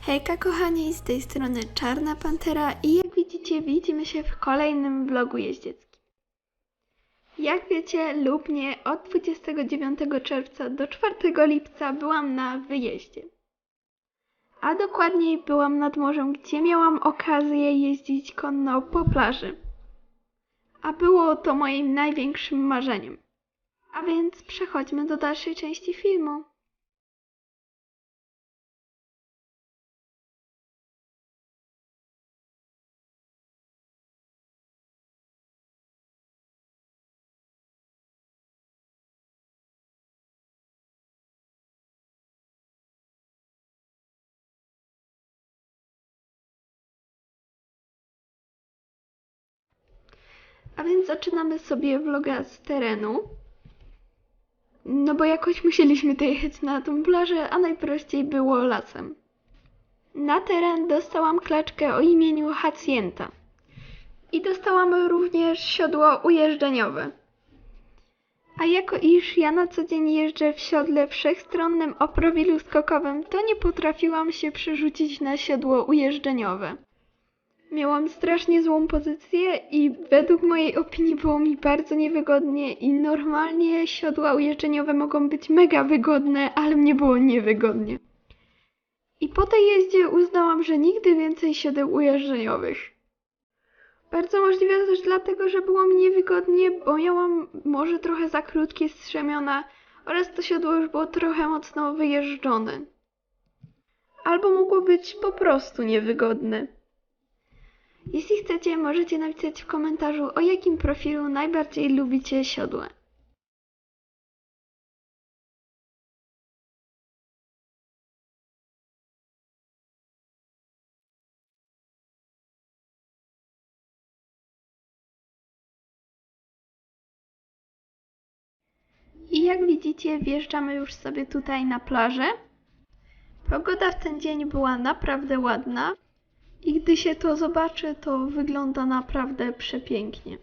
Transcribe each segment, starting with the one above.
Hejka kochani, z tej strony Czarna Pantera i jak widzicie widzimy się w kolejnym vlogu jeździeckim. Jak wiecie lub nie, od 29 czerwca do 4 lipca byłam na wyjeździe. A dokładniej byłam nad morzem, gdzie miałam okazję jeździć konno po plaży. A było to moim największym marzeniem. A więc przechodźmy do dalszej części filmu. A więc zaczynamy sobie vloga z terenu. No bo jakoś musieliśmy to jechać na tą plażę, a najprościej było lasem. Na teren dostałam klaczkę o imieniu Hacienda. I dostałam również siodło ujeżdżeniowe. A jako iż ja na co dzień jeżdżę w siodle wszechstronnym o profilu skokowym, to nie potrafiłam się przerzucić na siodło ujeżdżeniowe. Miałam strasznie złą pozycję i według mojej opinii było mi bardzo niewygodnie i normalnie siodła ujeżdżeniowe mogą być mega wygodne, ale mnie było niewygodnie. I po tej jeździe uznałam, że nigdy więcej siodeł ujeżdżeniowych. Bardzo możliwe też dlatego, że było mi niewygodnie, bo miałam może trochę za krótkie strzemiona oraz to siodło już było trochę mocno wyjeżdżone. Albo mogło być po prostu niewygodne. Jeśli chcecie, możecie napisać w komentarzu, o jakim profilu najbardziej lubicie siodłe. I jak widzicie, wjeżdżamy już sobie tutaj na plażę. Pogoda w ten dzień była naprawdę ładna. I gdy się to zobaczy, to wygląda naprawdę przepięknie.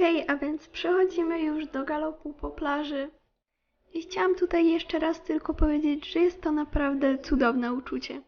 Okej, a więc przechodzimy już do galopu po plaży. I chciałam tutaj jeszcze raz tylko powiedzieć, że jest to naprawdę cudowne uczucie.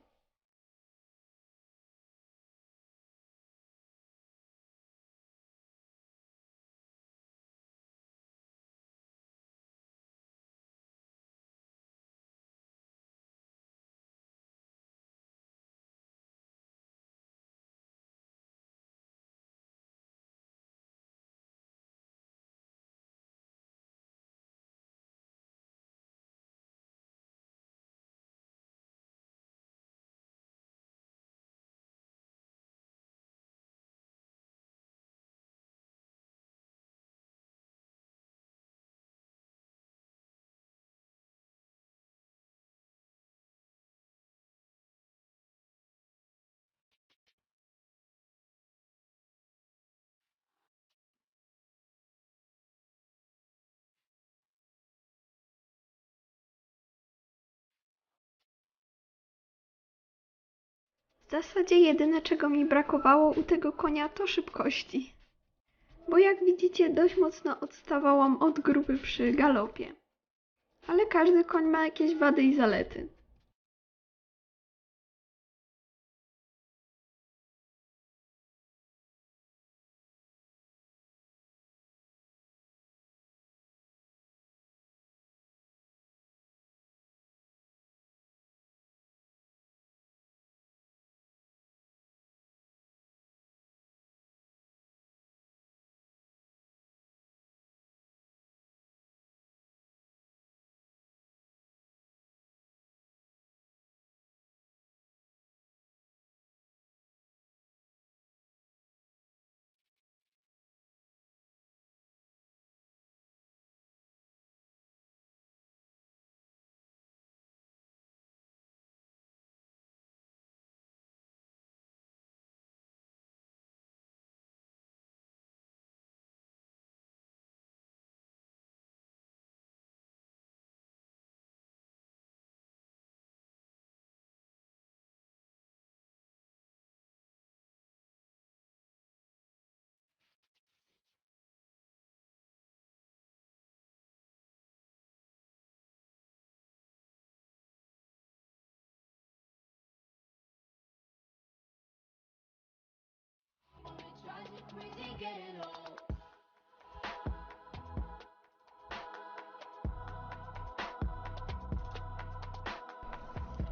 Zasadzie jedyne czego mi brakowało u tego konia to szybkości. Bo jak widzicie dość mocno odstawałam od grupy przy galopie. Ale każdy koń ma jakieś wady i zalety.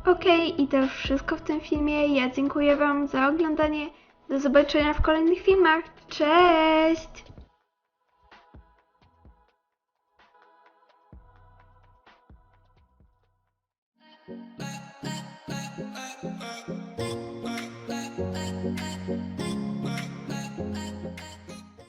Ok, i to już wszystko w tym filmie. Ja dziękuję Wam za oglądanie. Do zobaczenia w kolejnych filmach. Cześć!